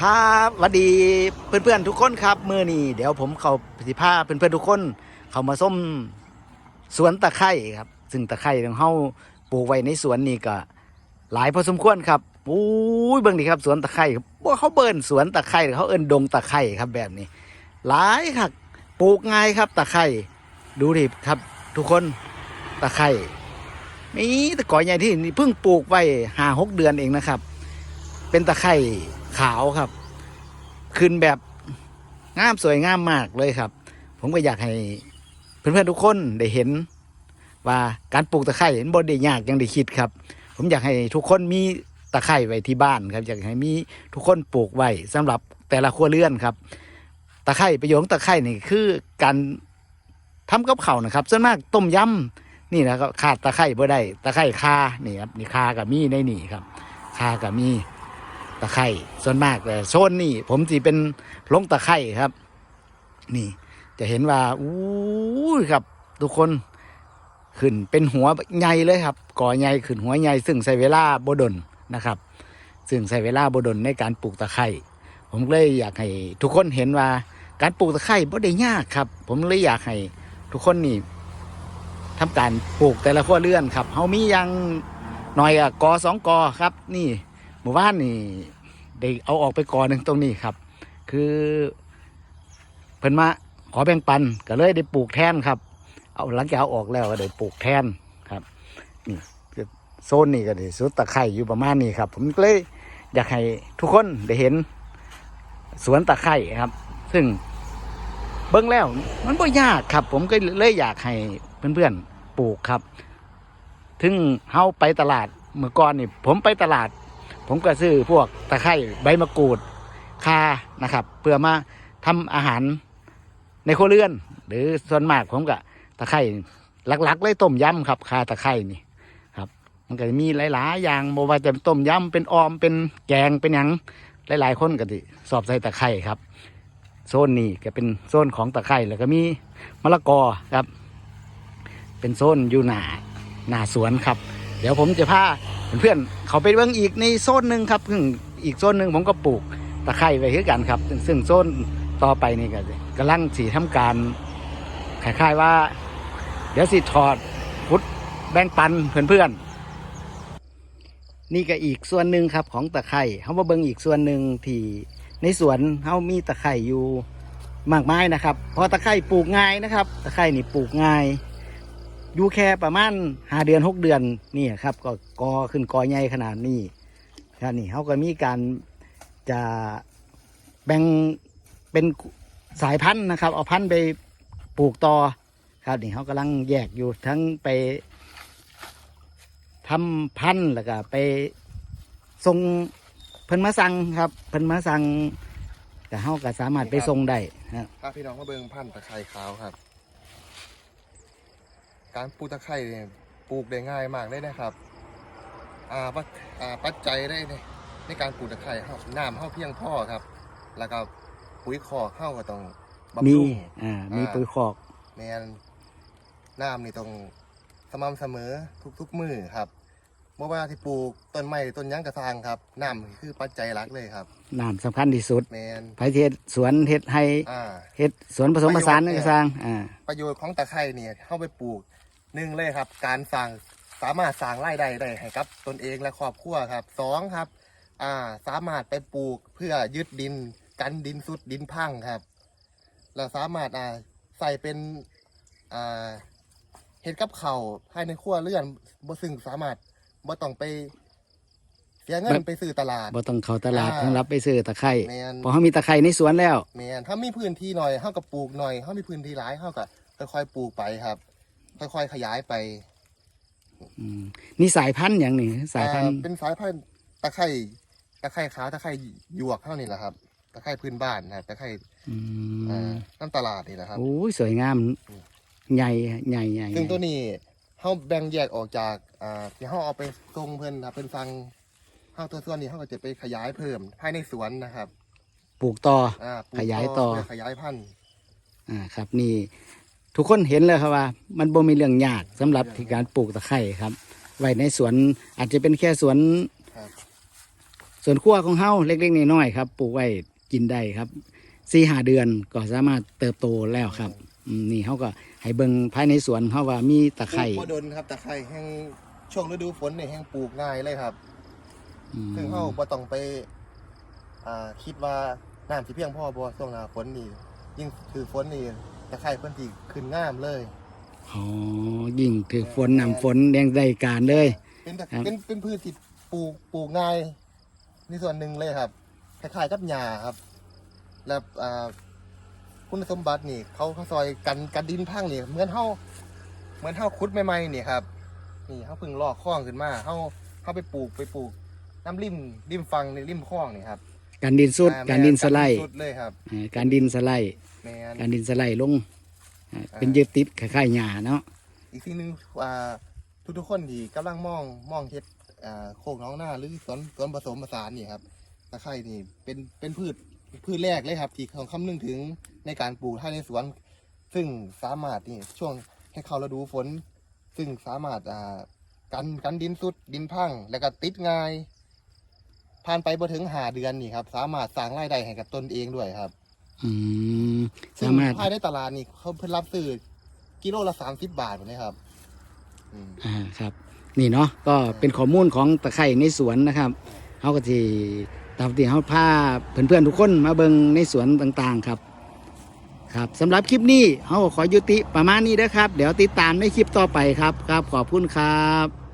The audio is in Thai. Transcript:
ครับสวัสดีเพื่อนๆทุกคนครับมือนี้เดี๋ยวผมเขาสิพาเพื่อนๆทุกคน เขามาส้มสวนตะไคร่ครับ ซึ่งตะไคร่ของเฮาปลูกไว้ในสวนนี่ก็ หลายพอสมควรครับอู้ยเบิ่งดิครับสวนตะไคร่ครับว่าเขาเบิ่นสวนตะไคร่เขาเอิ้นดงตะไคร่ครับแบบนี้ หลายครับปลูกง่ายครับตะไคร่ดูดิครับทุกคนตะไคร่มีตะกอใหญ่ที่นี่เพิ่งปลูกไว้ห้าหกเดือนเองนะครับ เป็นตะไคร่ ขาวครับ ขึ้นแบบงามสวยงามมากเลยครับ ผมก็อยากให้เพื่อนๆทุกคนได้เห็นว่าการปลูกตะไคร่มันบ่ได้ยากย่างที่คิดครับ ผมอยากให้ทุกคนมีตะไคร่ไว้ที่บ้านครับ อยากให้มีทุกคนปลูกไว้สำหรับแต่ละครัวเรือนครับ ตะไคร่ประโยชน์ของตะไคร่นี่คือการทำกับข้าวนะครับส่วนมากต้มยำนี่นะครับขาดตะไคร่บ่ได้ตะไคร่คานี่ครับนี่คากับมีในนี่ครับคากับมี ตะไคร่ส่วนมากแต่โซนนี่ผมสิเป็นลงตะไคร่ครับ นี่จะเห็นว่าอู้ครับ ทุกคนขึ้นเป็นหัวใหญ่เลยครับ ก่อใหญ่ขึ้นหัวใหญ่ซึ่งใช้เวลาบดนนะครับ ซึ่งใช้เวลาบดนในการปลูกตะไคร่ผมเลยอยากให้ทุกคนเห็นว่าการปลูกตะไคร่บ่ได้ยากครับ ผมเลยอยากให้ทุกคนนี่ทำการปลูกแต่ละขั้วเรือนครับเฮามียังหน่อยอะกอสองกอครับ นี่ มู่บ้านนี่ได้เอาออกไปกอหนึ่งตรงนี้ครับ คือเพิ่นมาขอแบ่งปันก็เลยได้ปลูกแทนครับ เอาหลังจากเอาออกแล้วก็ได้ปลูกแทนครับนี่คือโซนนี่ก็ได้สุดตะไคร่อยู่ประมาณนี้ครับ ผมก็เลยอยากให้ทุกคนได้เห็น สวนตะไคร่ครับ ซึ่งเบิ้งแล้ว มันก็ยากครับ ผมก็เลยอยากให้เพื่อนๆปลูกครับ ถึงเฮาไปตลาดเมื่อก่อนนี่ผมไปตลาด ผมก็ซื้อพวกตะไคร่ใบมะกรูดคานะครับ เพื่อมาทำอาหารในครัวเรือน หรือส่วนมากผมก็ตะไคร่หลักๆเลยต้มยำครับคาตะไคร่นี่ครับ มันก็จะมีหลายๆอย่างบ่ว่าจะต้มยำเป็นออมเป็นแกงเป็นหยังหลายๆคนก็สิสอบใส่ตะไคร่ครับ โซนนี้ก็เป็นโซนของตะไคร่แล้วก็มีมะละกอครับ เป็นโซนอยู่หน้าหน้าสวนครับ ดี๋ยวผมจะพาเพื่อนๆเขาไปเบิ่งอีกในโซนหนึ่งครับซึ่งอีกโซนหนึ่งผมก็ปลูกตะไคร้ไว้คือกันครับ ซึ่งโซนต่อไปนี่ก็กำลังสีทำการคล้ายๆว่า เดี๋ยวสิถอดพุดแบ่งปันเพื่อนๆนี่ก็อีกส่วนหนึ่งครับของตะไคร้เขามาเบิ่งอีกส่วนหนึ่งที่ในสวนเขามีตะไคร้อยู่มากมายนะครับ เพราะตะไคร้ปลูกง่ายนะครับ ตะไคร้นี่ปลูกง่าย อยู่แค่ประมาณห้าเดือนหกเดือนนี่ครับ ก็กอขึ้นกอใหญ่ขนาดนี้ครับนี่เขาก็มีการจะแบ่งเป็นสายพันธุ์นะครับ เอาพันธุ์ไปปลูกต่อครับนี่เขากำลังแยกอยู่ทั้งไปทำพันธุ์แล้วก็ไปส่งเพิ่นมาสั่งครับ เพิ่นมาสั่งแต่เขาก็สามารถไปส่งได้ครับพาพี่น้องมาเบิ่งพันธุ์ตะไคร้ขาวครับ การปลูกตะไคร้เนี่ยปลูกได้ง่ายมากเลยนะครับอ่าปัจอ่าปัจจัยได้ในในการปลูกตะไคร้ครับน้ำเข้าเพียงพอครับ แล้วก็ปุ๋ยคอกเข้าก็ต้องบำมีรุงอ่ามีปุ๋ยคอกแมนน้ำนี่ต้องสม่ำเสมอทุกๆมือครับเมื่อว่าที่ปลูกต้นไม้ต้นหยังกระซางครับน้ำคือปัจจัยหลักเลยครับน้ำสำคัญที่สุดแมนไผเทศสวนเฮ็ดให้อ่า เฮ็ดสวนผสมผสานประนั่โยนชน์ก็เนี่ยสร้างอ่าประโยชน์ของตะไคร่เนี่ยเข้าไปปลูก หนึ่งเลยครับ การสร้างสามารถสร้างรายได้ได้ให้กับตนเองและครอบครัวครับสองครับอ่าสามารถไปปลูกเพื่อยึดดินกันดินสุดดินพังครับเราสามารถอ่าใส่เป็นอ่าเห็ดกับเข่าวภายในครัวเรือนบ่ซึ่งสามารถบ่ต้องไปเสียเงินไปซื้อตลาด บ่ต้องเข้าตลาดอ่าต้องรับไปซื้อตะไคร้แมนเพราะเขามีตะไคร้ในสวนแล้ว แมนถ้ามีพื้นที่หน่อยเฮาก็ปลูกหน่อยเฮามีพื้นที่หลายเฮาก็ค่อยๆปลูกไปครับ ค่อยๆขยายไปอืมนี่สายพันธุ์อย่างนี้สายพันธุ์อ่เป็นสายพันธุ์ตะไคร่ตะไคร่ขาวตะไคร่หยวกเท่านี้แหละครับ ตะไคร่พื้นบ้านนะครับตะไคร่อือ่ามน้ำตลาดนี่แหละครับ โอ้ยสวยงาม ใหญ่ใหญ่ใหญ่ซึ่งตัวนี้เฮาแบ่งแยกออกจากอ่าที่เฮาเอาไปส่งเพิ่นนะเพิ่นฟังเฮาตัวส่วนนี้เฮาก็จะไปขยายเพิ่มภายในสวนนะครับปลูกต่อ อ่าปลูกขยายต่อ เพื่ขยายพันธุ์ อ่าครับนี่ ทุกคนเห็นเลยครับว่า มันบ่มีเรื่องยากสำหรับที่การปลูกตะไคร้ครับ ไว้ในสวนอาจจะเป็นแค่สวนครับส่วนขั้วของเฮาเล็กๆน้อยๆครับ ปลูกไว้กินได้ครับสี่หาเดือนก็สามารถเติบโตแล้วครับอืมนี่เขาก็ให้เบิ่งภายในสวนเขาว่ามีตะปไคลูร่กบ่ดนครับตะไคร้แห้งช่วงฤดูฝนเนี่ยแห้งปลูกง่ายเลยครับ อืมซึ่งเฮาบ่ต้องไปอ่าคิดว่าน้ำสิเพียงพอบ่ช่วงหน้าฝนนี่ยิ่งถือฝนนี่ ตะไคร้เพิ่นสิขึ้นงามเลย อ๋อยิ่งถือฝนนำฝนแดงได้การเลย เป็นตะครับ เป็นเป็นพืชที่ปลูกปลูกง่ายในส่วนหนึ่งเลยครับคล้ายๆกับหญ้าครับ แล้วอ่าคุณสมบัตินี่ เขาเขาซอยกันกันดินพังนี่เหมือนเฮาเหมือนเฮาขุดใหม่ๆนี่ครับ นี่เฮาเพิ่งลอกคลองขึ้นมาเฮาเฮาไปปลูกไปปลูกน้ำริมริมฟังในริมคลองนี่ครับ การดินสุด อ่การดินสไลด์สุดเลยครับอ่าการดินสไลด์แมนการดินสไลด์ลงอ่าเป็นยึดติดคล้ายๆหญ้าเนาะอีกสิ่งหนึ่งอ่าทุกๆคนที่กำลังมองมองเฮ็ดอ่าโคกน้องหน้าหรือสวนสวนผสมผสานนี่ครับตะไคร่นี่เป็นเป็นพืชพืชแรกเลยครับ ที่เขาคำนึงถึงในการปลูกให้ในสวน ซึ่งสามารถนี่ช่วงให้เข้าฤดูฝน ซึ่งสามารถอ่ากันกันดินสุดดินพังแล้วก็ติดง่าย ผ่านไปบ่ถึงหาเดือนนี่ครับ สามารถสร้างรายได้ให้กับตนเองด้วยครับอืมซึ่งสามารถภายในตลาดนี่เขาเพิ่นรับซื้อกิโลละสามสิบบาทหมดเลยครับอืม อ่าครับ นี่เนาะก็เป็นข้อมูลของตะไคร่ในสวนนะครับเขาก็ที่ตามที่เขาพาเพื่อนๆทุกคนมาเบิ่งในสวนต่างๆครับ ครับสำหรับคลิปนี้เขาก็ขอยุติประมาณนี้นะครับ เดี๋ยวติดตามในคลิปต่อไปครับครับขอบคุณครับ